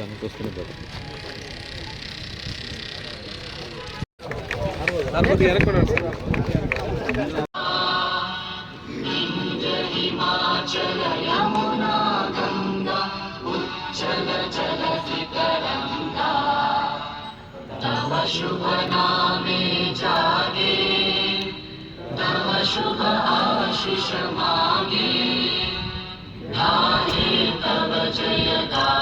আমি তো শুনে দেবো शुभ नामे जागे तव शुभ आशिष मागे गाये तव जय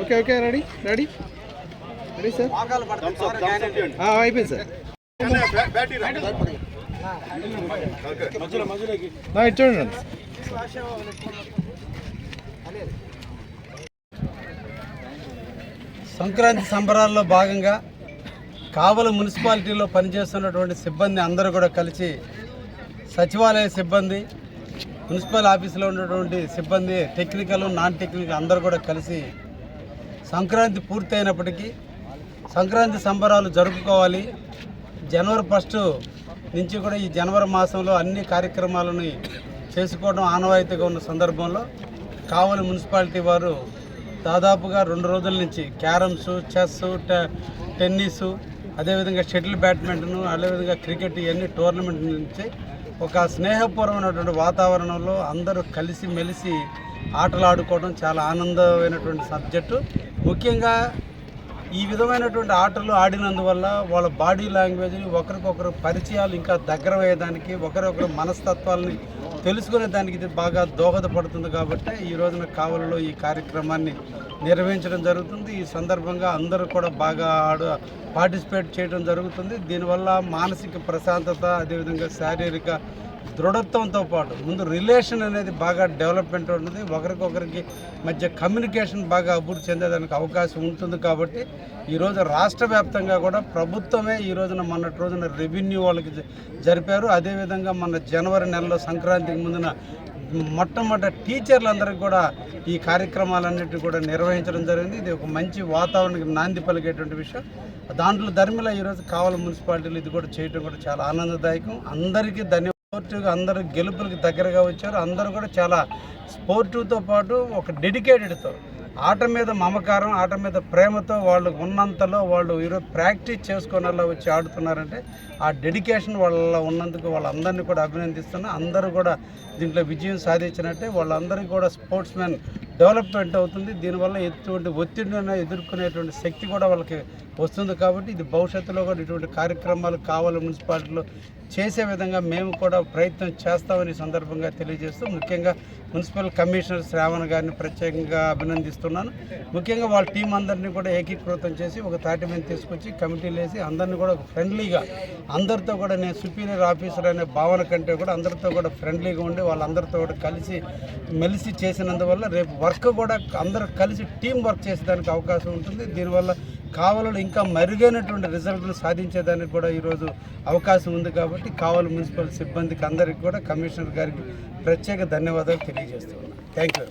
okay okay ready ready. Ready sir? అయిపోయింది సార్. చూడండి సంక్రాంతి సంబరాల్లో భాగంగా కావల మున్సిపాలిటీలో పనిచేస్తున్నటువంటి సిబ్బంది అందరూ కూడా కలిసి సచివాలయ సిబ్బంది మున్సిపల్ ఆఫీసులో ఉన్నటువంటి సిబ్బంది టెక్నికల్ నాన్ టెక్నికల్ అందరూ కూడా కలిసి సంక్రాంతి పూర్తయినప్పటికీ సంక్రాంతి సంబరాలు జరుపుకోవాలి. జనవరి ఫస్ట్ నుంచి కూడా ఈ జనవరి మాసంలో అన్ని కార్యక్రమాలను చేసుకోవడం ఆనవాయితీగా ఉన్న సందర్భంలో కావలి మున్సిపాలిటీ వారు దాదాపుగా రెండు రోజుల నుంచి క్యారమ్స్ చెస్ టెన్నిస్ అదేవిధంగా షటిల్ బ్యాడ్మింటన్ అదేవిధంగా క్రికెట్ ఇవన్నీ టోర్నమెంట్ నుంచి ఒక స్నేహపూర్వమైనటువంటి వాతావరణంలో అందరూ కలిసి మెలిసి ఆటలాడుకోవడం చాలా ఆనందమైనటువంటి సబ్జెక్టు. ముఖ్యంగా ఈ విధమైనటువంటి ఆటలు ఆడినందువల్ల వాళ్ళ బాడీ లాంగ్వేజ్ని ఒకరికొకరు పరిచయాలు ఇంకా దగ్గర అయ్యేదానికి ఒకరొకరు మనస్తత్వాలని తెలుసుకునే దానికి ఇది బాగా దోహదపడుతుంది కాబట్టి ఈ రోజున కావలలో ఈ కార్యక్రమాన్ని నిర్వహించడం జరుగుతుంది. ఈ సందర్భంగా అందరూ కూడా బాగా ఆడు పార్టిసిపేట్ చేయడం జరుగుతుంది. దీనివల్ల మానసిక ప్రశాంతత అదేవిధంగా శారీరక దృఢత్వంతో పాటు ముందు రిలేషన్ అనేది బాగా డెవలప్మెంట్ ఉంటుంది ఒకరికొకరికి మధ్య కమ్యూనికేషన్ బాగా అభివృద్ధి చెందేదానికి అవకాశం ఉంటుంది కాబట్టి ఈరోజు రాష్ట్ర వ్యాప్తంగా కూడా ప్రభుత్వమే ఈ రోజున మొన్నటి రోజున రెవెన్యూ వాళ్ళకి జరిపారు. అదేవిధంగా మన జనవరి నెలలో సంక్రాంతికి ముందున మొట్టమొదటి టీచర్లందరికీ కూడా ఈ కార్యక్రమాలన్నింటినీ కూడా నిర్వహించడం జరిగింది. ఇది ఒక మంచి వాతావరణానికి నాంది పలికేటువంటి విషయం. దాంట్లో ధర్మిల ఈరోజు కావలి మున్సిపాలిటీలు ఇది కూడా చేయడం కూడా చాలా ఆనందదాయకం. అందరికీ ధన్యవాదాలు. స్పోర్టివ్గా అందరూ గెలుపులకు దగ్గరగా వచ్చారు. అందరూ కూడా చాలా స్పోర్టివ్తో పాటు ఒక డెడికేటెడ్తో ఆట మీద మమకారం ఆట మీద ప్రేమతో వాళ్ళు ఉన్నంతలో వాళ్ళు ఈరోజు ప్రాక్టీస్ చేసుకునేలా వచ్చి ఆడుతున్నారంటే ఆ డెడికేషన్ వాళ్ళ ఉన్నందుకు వాళ్ళందరినీ కూడా అభినందిస్తున్నా. అందరూ కూడా దీంట్లో విజయం సాధించినట్టే వాళ్ళందరికీ కూడా స్పోర్ట్స్ మ్యాన్ డెవలప్మెంట్ అవుతుంది. దీనివల్ల ఎటువంటి ఒత్తిడిని ఎదుర్కొనేటువంటి శక్తి కూడా వాళ్ళకి వస్తుంది కాబట్టి ఇది భవిష్యత్తులో కూడా ఇటువంటి కార్యక్రమాలు కావాలి మున్సిపాలిటీలో. చేసే విధంగా మేము కూడా ప్రయత్నం చేస్తామని సందర్భంగా తెలియజేస్తూ ముఖ్యంగా మున్సిపల్ కమిషనర్ శ్రావణ్ గారిని ప్రత్యేకంగా అభినందిస్తున్నాను. ముఖ్యంగా వాళ్ళ టీం అందరినీ కూడా ఏకీకృతం చేసి ఒక తాటి మీద తీసుకొచ్చి కమిటీలు వేసి అందరినీ కూడా ఫ్రెండ్లీగా అందరితో కూడా నేను సుపీరియర్ ఆఫీసర్ అనే భావన కంటే కూడా అందరితో కూడా ఫ్రెండ్లీగా ఉండి వాళ్ళందరితో కూడా కలిసి మెలిసి చేసినందువల్ల రేపు వర్క్ కూడా అందరూ కలిసి టీం వర్క్ చేసేదానికి అవకాశం ఉంటుంది. దీనివల్ల కావలలో ఇంకా మెరుగైనటువంటి రిజల్ట్ను సాధించేదానికి కూడా ఈరోజు అవకాశం ఉంది కాబట్టి కావలి మున్సిపల్ సిబ్బందికి అందరికీ కూడా కమిషనర్ గారికి ప్రత్యేక ధన్యవాదాలు తెలియజేస్తున్నాను. Thank you